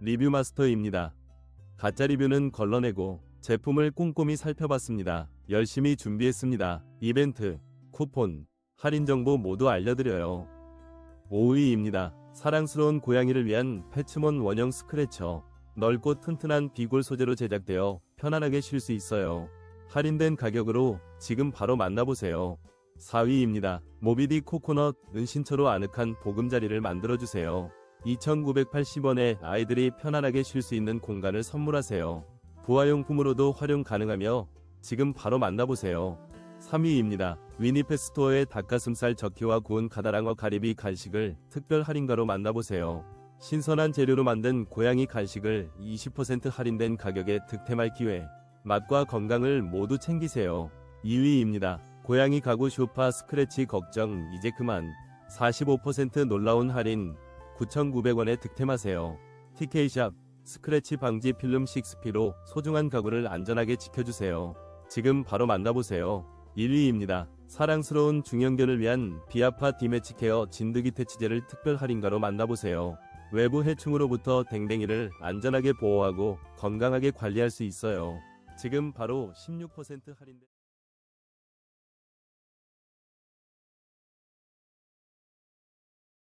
리뷰 마스터입니다. 가짜 리뷰는 걸러내고 제품을 꼼꼼히 살펴봤습니다. 열심히 준비했습니다. 이벤트, 쿠폰, 할인 정보 모두 알려드려요. 5위입니다. 사랑스러운 고양이를 위한 패츠몬 원형 스크래처. 넓고 튼튼한 비골 소재로 제작되어 편안하게 쉴 수 있어요. 할인된 가격으로 지금 바로 만나보세요. 4위입니다. 모비디 코코넛 은신처로 아늑한 보금자리를 만들어주세요. 2,980원에 아이들이 편안하게 쉴 수 있는 공간을 선물하세요. 부화용품으로도 활용 가능하며 지금 바로 만나보세요. 3위입니다. 위니페 스토어의 닭가슴살 적기와 구운 가다랑어 가리비 간식을 특별 할인가로 만나보세요. 신선한 재료로 만든 고양이 간식을 20% 할인된 가격에 득템할 기회. 맛과 건강을 모두 챙기세요. 2위입니다. 고양이 가구 쇼파 스크래치 걱정 이제 그만. 45% 놀라운 할인 9,900원에 득템하세요. TK샵 스크래치 방지 필름 6P로 소중한 가구를 안전하게 지켜주세요. 지금 바로 만나보세요. 1위입니다. 사랑스러운 중형견을 위한 비아파 디매치 케어 진드기 퇴치제를 특별 할인가로 만나보세요. 외부 해충으로부터 댕댕이를 안전하게 보호하고 건강하게 관리할 수 있어요. 지금 바로 16% 할인된